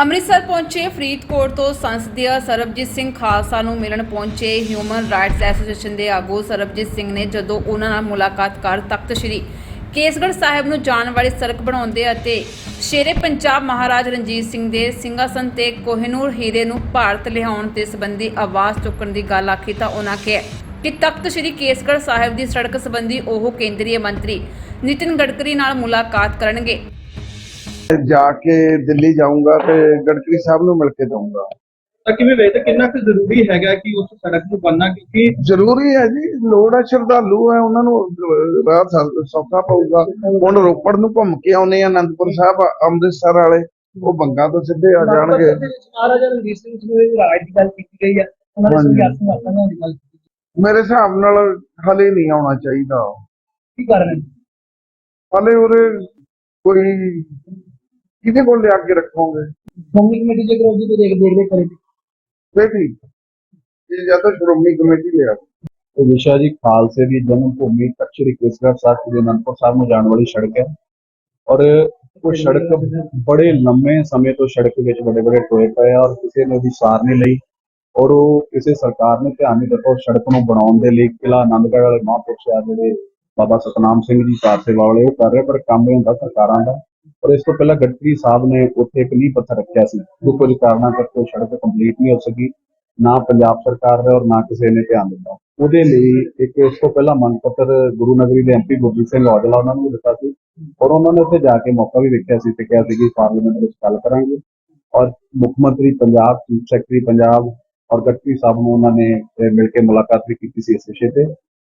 ਅੰਮ੍ਰਿਤਸਰ ਪਹੁੰਚੇ ਫਰੀਦਕੋਟ ਤੋਂ ਸੰਸਦੀय ਸਰਬਜੀਤ ਸਿੰਘ ਖਾਲਸਾ ਨੂੰ ਮਿਲਣ ਪਹੁੰਚੇ ਹਿਊਮਨ ਰਾਈਟਸ ਐਸੋਸੀਏਸ਼ਨ ਦੇ ਆਗੂ ਸਰਬਜੀਤ ਸਿੰਘ ਨੇ ਜਦੋਂ ਉਹਨਾਂ ਨਾਲ ਮੁਲਾਕਾਤ ਕਰ ਤਖਤ ਸ੍ਰੀ ਕੇਸਗੜ੍ਹ ਸਾਹਿਬ ਨੂੰ ਜਾਣ ਵਾਲੀ ਸੜਕ ਬਣਾਉਂਦੇ ਅਤੇ ਸ਼ੇਰੇ ਪੰਜਾਬ ਮਹਾਰਾਜ ਰਣਜੀਤ ਸਿੰਘ ਦੇ ਸਿੰਘਾਸਨ ਤੇ ਕੋਹਿਨੂਰ ਹੀਰੇ ਨੂੰ ਭਾਰਤ ਲਿਆਉਣ ਦੇ ਸੰਬੰਧੀ ਆਵਾਜ਼ ਚੁੱਕਣ ਦੀ ਗੱਲ ਆਖੀ ਤਾਂ ਉਹਨਾਂ ਕਿਹਾ ਕਿ ਤਖਤ ਸ੍ਰੀ ਕੇਸਗੜ੍ਹ ਸਾਹਿਬ ਦੀ ਸੜਕ ਸੰਬੰਧੀ ਉਹ ਕੇਂਦਰੀ ਮੰਤਰੀ ਨਿਤਿਨ ਗਡਕਰੀ ਨਾਲ ਮੁਲਾਕਾਤ ਕਰਨਗੇ। ਜਾ ਕੇ ਦਿੱਲੀ ਜਾਊਂਗਾ ਤੇ ਗੜਕਰੀ ਸਾਹਿਬ ਨੂੰ ਮਿਲ ਕੇ ਦਊਂਗਾ ਤਾਂ ਕਿਵੇਂ ਵੇਖਦੇ ਕਿੰਨਾ ਕੁ ਜ਼ਰੂਰੀ ਹੈਗਾ ਕਿ ਉਸ ਸੜਕ ਨੂੰ ਬਣਨਾ ਕਿਉਂਕਿ ਜ਼ਰੂਰੀ ਹੈ ਜੀ ਲੋੜ ਹੈ ਸ਼ਰਧਾਲੂ ਹੈ ਉਹਨਾਂ ਨੂੰ ਰਾਹ ਸੌ- ਸੌਖਾ ਪਊਗਾ। ਹੁਣ ਰੋਪੜ ਨੂੰ ਘੁੰਮ ਕੇ ਆਉਨੇ ਆ ਅਨੰਦਪੁਰ ਸਾਹਿਬ ਅੰਮ੍ਰਿਤਸਰ ਵਾਲੇ ਉਹ ਬੰਗਾ ਤੋਂ ਸਿੱਧੇ ਆ ਜਾਣਗੇ। ਮਹਾਰਾਜਾ ਰਣਜੀਤ ਸਿੰਘ ਜੀ ਦੇ ਰਾਜ ਦੀ ਗੱਲ ਕੀਤੀ ਗਈ ਹੈ ਉਹਨਾਂ ਹਾਂਜੀ। ਸੰਘਰਸ਼ ਨੂੰ ਆਪਣਾ ਦੀ ਗੱਲ ਕੀਤੀ ਮੇਰੇ ਹਿਸਾਬ ਨਾਲ ਹਲੇ ਨਹੀਂ ਆਉਣਾ ਚਾਹੀਦਾ। ਕੀ ਕਾਰਨ ਹੈ? ਹਲੇ ਉਹਦੇ ਕੋਈ ਕਿਹਦੇ ਕੋਲ ਲਿਆ ਕੇ ਰੱਖੋਗੇ? ਸ਼੍ਰੋਮਣੀ ਕਮੇਟੀ ਜੇ ਕਰੋ ਜੀ ਤੇ ਦੇਖ ਦੇਖ ਕਰੇਗੀ ਤੇ ਠੀਕ ਇਹ ਜਾਂ ਤਾਂ ਸ਼੍ਰੋਮਣੀ ਕਮੇਟੀ ਲਿਆ ਜੀ ਖਾਲਸੇ ਦੀ ਜਨਮ ਭੂਮੀ ਤਖ਼ਤ ਸ੍ਰੀ ਕੇਸਗੜ੍ਹ ਸਾਹਿਬ ਦੇ ਅਨੰਦਪੁਰ ਸਾਹਿਬ ਨੂੰ ਜਾਣ ਵਾਲੀ ਸੜਕ ਹੈ। ਔਰ ਉਹ ਸੜਕ ਬੜੇ ਲੰਮੇ ਸਮੇਂ ਤੋਂ ਸੜਕ ਵਿੱਚ ਬੜੇ ਬੜੇ ਟੋਏ ਪਏ ਆ ਔਰ ਕਿਸੇ ਨੇ ਉਹਦੀ ਸਾਰ ਨਹੀਂ ਲਈ। ਔਰ ਉਹ ਕਿਸੇ ਸਰਕਾਰ ਨੇ ਧਿਆਨ ਨਹੀਂ ਦਿੱਤਾ ਸੜਕ ਨੂੰ ਬਣਾਉਣ ਦੇ ਲਈ। ਕਿਲਾ ਆਨੰਦਗੜ੍ਹ ਵਾਲੇ ਮਹਾਂਪੁਰਸ਼ ਆ ਜਿਹੜੇ ਬਾਬਾ ਸਤਨਾਮ ਸਿੰਘ ਜੀ ਕਾਰ ਸੇਵਾ ਵਾਲੇ ਉਹ ਕਰ ਰਹੇ ਪਰ ਕੰਮ ਇਹ ਹੁੰਦਾ ਸਰਕਾਰਾਂ ਦਾ। ਔਰ ਇਸ ਤੋਂ ਪਹਿਲਾਂ ਗਡਕਰੀ ਸਾਹਿਬ ਨੇ ਉੱਥੇ ਇੱਕ ਨੀਂਹ ਪੱਥਰ ਰੱਖਿਆ ਸੀ ਜੋ ਕੁਝ ਕਾਰਨਾਂ ਕਰਕੇ ਉਹ ਸੜਕ ਕੰਪਲੀਟ ਨਹੀਂ ਹੋ ਸਕੀ ਨਾ ਪੰਜਾਬ ਸਰਕਾਰ ਦਾ ਔਰ ਨਾ ਕਿਸੇ ਨੇ ਧਿਆਨ ਦਿੱਤਾ ਉਹਦੇ ਲਈ ਇੱਕ ਇਸ ਤੋਂ ਪਹਿਲਾਂ ਮੰਗ ਪੱਤਰ ਗੁਰੂ ਨਗਰੀ ਦੇ ਐਮਪੀ ਗੁਰਜੀਤ ਸਿੰਘ ਔਜਲਾ ਉਹਨਾਂ ਨੂੰ ਵੀ ਦਿੱਤਾ ਸੀ ਔਰ ਉਹਨਾਂ ਨੇ ਉੱਥੇ ਜਾ ਕੇ ਮੌਕਾ ਵੀ ਦੇਖਿਆ ਸੀ ਤੇ ਕਿਹਾ ਸੀ ਕਿ ਪਾਰਲੀਮੈਂਟ ਵਿੱਚ ਗੱਲ ਕਰਾਂਗੇ ਔਰ ਮੁੱਖ ਮੰਤਰੀ ਪੰਜਾਬ ਚੀਫ ਸੈਕਟਰੀ ਪੰਜਾਬ ਔਰ ਗਡਕਰੀ ਸਾਹਿਬ ਨੂੰ ਉਹਨਾਂ ਨੇ ਅਹ, ਮਿਲ ਕੇ ਮੁਲਾਕਾਤ ਵੀ ਕੀਤੀ ਸੀ ਇਸ ਵਿਸ਼ੇ ਤੇ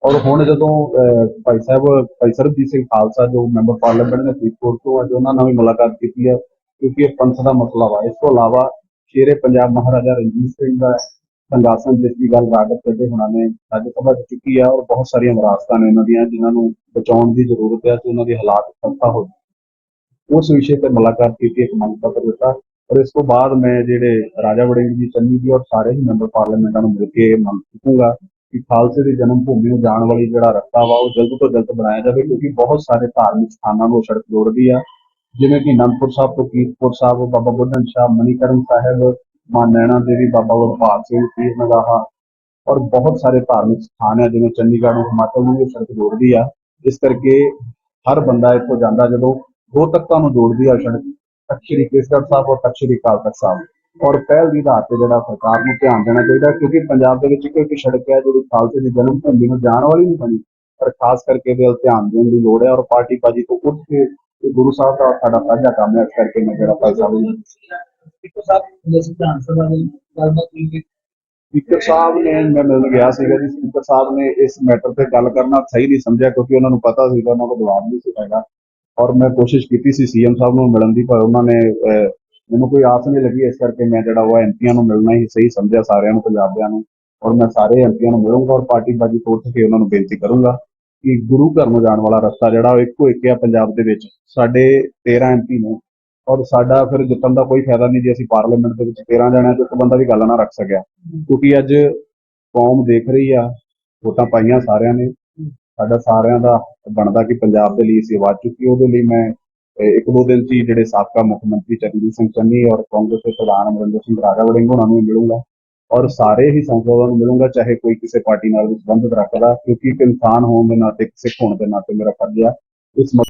ਔਰ ਹੁਣ ਜਦੋਂ ਅਹ, ਭਾਈ ਸਾਹਿਬ ਭਾਈ ਸਰਬਜੀਤ ਸਿੰਘ ਖਾਲਸਾ ਜੋ ਮੈਂਬਰ ਪਾਰਲੀਮੈਂਟ ਨੇ ਫਰੀਦਕੋਟ ਤੋਂ ਅੱਜ ਉਹਨਾਂ ਨਾਲ ਵੀ ਮੁਲਾਕਾਤ ਕੀਤੀ ਹੈ ਕਿਉਂਕਿ ਇਹ ਪੰਥ ਦਾ ਮਸਲਾ ਵਾ। ਇਸ ਤੋਂ ਇਲਾਵਾ ਸ਼ੇਰੇ ਪੰਜਾਬ ਮਹਾਰਾਜਾ ਰਣਜੀਤ ਸਿੰਘ ਦਾ ਸੰਗਾਸਨ ਜਿਸ ਦੀ ਗੱਲ ਰਾਗਤ ਕਰਦੇ ਹੁਣਾਂ ਨੇ ਰਾਜ ਸਭਾ ਚ ਚੁੱਕੀ ਆ ਔਰ ਬਹੁਤ ਸਾਰੀਆਂ ਵਿਰਾਸਤਾਂ ਨੇ ਉਹਨਾਂ ਦੀਆਂ ਜਿਨ੍ਹਾਂ ਨੂੰ ਬਚਾਉਣ ਦੀ ਜ਼ਰੂਰਤ ਹੈ ਤੇ ਉਹਨਾਂ ਦੇ ਹਾਲਾਤ ਖਸਤਾ ਹੋ ਉਸ ਵਿਸ਼ੇ ਤੇ ਮੁਲਾਕਾਤ ਕੀਤੀ ਇੱਕ ਮੰਗ ਪੱਤਰ ਦਿੱਤਾ। ਔਰ ਇਸ ਤੋਂ ਬਾਅਦ ਮੈਂ ਜਿਹੜੇ ਰਾਜਾ ਵੜਿੰਗ ਜੀ ਚੰਨੀ ਜੀ ਔਰ ਸਾਰੇ ਹੀ ਮੈਂਬਰ ਪਾਰਲੀਮੈਂਟਾਂ ਨੂੰ ਮਿਲ ਕੇ ਇਹ ਮੰਗ ਚੁੱਕੂੰਗਾ। ਕਿ ਖਾਲਸੇ ਦੀ ਜਨਮ ਭੂਮੀ ਨੂੰ ਜਾਣ ਵਾਲੀ ਜਿਹੜਾ ਰਸਤਾ ਵਾ, ਉਹ ਜਲਦ ਤੋਂ ਜਲਦ ਬਣਾਇਆ ਜਾਵੇ, ਕਿਉਂਕਿ ਬਹੁਤ ਸਾਰੇ ਧਾਰਮਿਕ ਸਥਾਨਾਂ ਨੂੰ ਸੜਕ ਜੋੜਦੀ ਆ। ਜਿਵੇਂ ਕਿ ਅਨੰਦਪੁਰ ਸਾਹਿਬ ਤੋਂ ਕੀਰਤਪੁਰ ਸਾਹਿਬ, ਬਾਬਾ ਬੁੱਢਨ ਸ਼ਾਹ, ਮਨੀਕਰਨ ਸਾਹਿਬ, ਮਾਂ ਨੈਣਾ ਦੇਵੀ, ਬਾਬਾ ਗੁਰਪਾਲ ਸਿੰਘ, ਪੀਰ ਨਗਾਹਾ ਔਰ ਬਹੁਤ ਸਾਰੇ ਧਾਰਮਿਕ ਸਥਾਨ ਆ, ਜਿਵੇਂ ਚੰਡੀਗੜ੍ਹ ਨੂੰ ਹਿਮਾਚਲ ਨੂੰ ਵੀ ਇਹ ਸੜਕ ਜੋੜਦੀ ਆ। ਇਸ ਕਰਕੇ ਹਰ ਬੰਦਾ ਇੱਥੋਂ ਜਾਂਦਾ ਜਦੋਂ ਦੋ ਤਖ਼ਤਾਂ ਨੂੰ ਜੋੜਦੀ ਆ ਸੜਕ। ਤਖ਼ਤ ਸ੍ਰੀ ਕੇਸਗੜ੍ਹ ਸਾਹਿਬ ਔਰ ਤਖ਼ਤ ਸ੍ਰੀ ਅਕਾਲ ਤਖਤ ਸਾਹਿਬ। ਔਰ ਪਹਿਲ ਦੀ ਆਧਾਰ ਤੇ ਜਿਹੜਾ ਸਰਕਾਰ ਨੂੰ ਧਿਆਨ ਦੇਣਾ ਚਾਹੀਦਾ ਕਿਉਂਕਿ ਪੰਜਾਬ ਦੇ ਵਿੱਚ ਇੱਕ ਸੜਕ ਹੈ ਜਿਹੜੀ ਖਾਲਸੇ ਦੀ ਜਨਮ ਭੂਮੀ ਨੂੰ ਜਾਣ ਵਾਲੀ ਨਹੀਂ ਬਣੀ। ਪਰ ਖਾਸ ਕਰਕੇ ਇਹਦੇ ਵੱਲ ਧਿਆਨ ਦੇਣ ਦੀ ਲੋੜ ਹੈ ਔਰ ਪਾਰਟੀ ਬਾਜੀ ਤੋਂ ਉੱਠ ਕੇ ਇਹ ਗੁਰੂ ਸਾਹਿਬ ਦਾ ਸਾਡਾ ਸਾਂਝਾ ਕੰਮ ਹੈ ਇਸ ਕਰਕੇ ਮੈਂ ਜਿਹੜਾ ਭਾਈ ਸਾਹਿਬ ਨੂੰ ਇੱਕੋ ਸਾਹਿਬ ਜੇ ਸਿਧਾਂਤ ਸਭਾ ਦੀ ਗੱਲਬਾਤ ਕੀਤੀ ਸਪੀਕਰ ਸਾਹਿਬ ਨੇ ਮੈਂ ਮਿਲਣ ਗਿਆ ਸੀਗਾ ਜੀ ਸਪੀਕਰ ਸਾਹਿਬ ਨੇ ਇਸ ਮੈਟਰ ਤੇ ਗੱਲ ਕਰਨਾ ਸਹੀ ਨਹੀਂ ਸਮਝਿਆ ਕਿਉਂਕਿ ਉਹਨਾਂ ਨੂੰ ਪਤਾ ਸੀਗਾ ਉਹਨਾਂ ਕੋਲ ਜਵਾਬ ਨਹੀਂ ਸੀ ਹੈਗਾ। ਔਰ ਮੈਂ ਕੋਸ਼ਿਸ਼ ਕੀਤੀ ਸੀ ਸੀਐਮ ਸਾਹਿਬ ਨੂੰ ਮਿਲਣ ਦੀ ਪਰ ਉਹਨਾਂ ਨੇ ਮੈਨੂੰ ਕੋਈ ਆਸ ਨਹੀਂ ਲੱਗੀ ਇਸ ਕਰਕੇ ਮੈਂ ਜਿਹੜਾ ਉਹ ਐਮਪੀਆਂ ਨੂੰ ਮਿਲਣਾ ਹੀ ਸਹੀ ਸਮਝਿਆ ਸਾਰਿਆਂ ਨੂੰ, ਪੰਜਾਬੀਆਂ ਨੂੰ। ਔਰ ਮੈਂ ਸਾਰੇ ਐਮਪੀਆਂ ਨੂੰ ਮਿਲੂੰਗਾ ਔਰ ਪਾਰਟੀ ਬਾਜੀ ਤੋੜ ਕੇ ਉਹਨਾਂ ਨੂੰ ਬੇਨਤੀ ਕਰੂੰਗਾ ਕਿ ਗੁਰੂ ਘਰ ਨੂੰ ਜਾਣ ਵਾਲਾ ਰਸਤਾ ਜਿਹੜਾ ਉਹ ਇੱਕੋ ਇੱਕ ਹੈ ਪੰਜਾਬ ਦੇ ਵਿੱਚ। ਸਾਡੇ 13 ਐਮਪੀ ਨੇ ਔਰ ਸਾਡਾ ਫਿਰ ਜਿੱਤਣ ਦਾ ਕੋਈ ਫਾਇਦਾ ਨਹੀਂ ਜੇ ਅਸੀਂ ਪਾਰਲੀਮੈਂਟ ਦੇ ਵਿੱਚ 13 ਜਣਿਆਂ ਤੇ ਇੱਕ ਬੰਦਾ ਵੀ ਗੱਲ ਨਾ ਰੱਖ ਸਕਿਆ। ਕਿਉਂਕਿ ਅੱਜ ਕੌਮ ਦੇਖ ਰਹੀ ਆ, ਵੋਟਾਂ ਪਾਈਆਂ ਸਾਰਿਆਂ ਨੇ। ਸਾਡਾ ਸਾਰਿਆਂ ਦਾ ਬਣਦਾ ਕਿ ਪੰਜਾਬ ਦੇ ਲਈ ਅਸੀਂ ਆਵਾਜ਼ ਚੁੱਕੀ ਉਹਦੇ ਲਈ ਮੈਂ ਇੱਕ ਦੋ ਦਿਨ ਚ ਹੀ ਜਿਹੜੇ ਸਾਬਕਾ ਮੁੱਖ ਮੰਤਰੀ ਚਰਨਜੀਤ ਸਿੰਘ ਚੰਨੀ ਔਰ ਕਾਂਗਰਸ ਦੇ ਪ੍ਰਧਾਨ ਅਮਰਿੰਦਰ ਸਿੰਘ ਰਾਜਾ ਵੜਿੰਗ ਉਹਨਾਂ ਨੂੰ ਵੀ ਮਿਲੂੰਗਾ। ਔਰ ਸਾਰੇ ਹੀ ਸੰਸਦਾਂ ਨੂੰ ਮਿਲੂੰਗਾ, ਚਾਹੇ ਕੋਈ ਕਿਸੇ ਪਾਰਟੀ ਨਾਲ ਵੀ ਸੰਬੰਧਿਤ ਰੱਖਦਾ, ਕਿਉਂਕਿ ਇੱਕ ਇਨਸਾਨ ਹੋਣ ਦੇ ਨਾਤੇ ਸਿੱਖ ਹੋਣ ਦੇ ਨਾਤੇ ਮੇਰਾ ਫਰਜ਼ ਆ, ਇਸ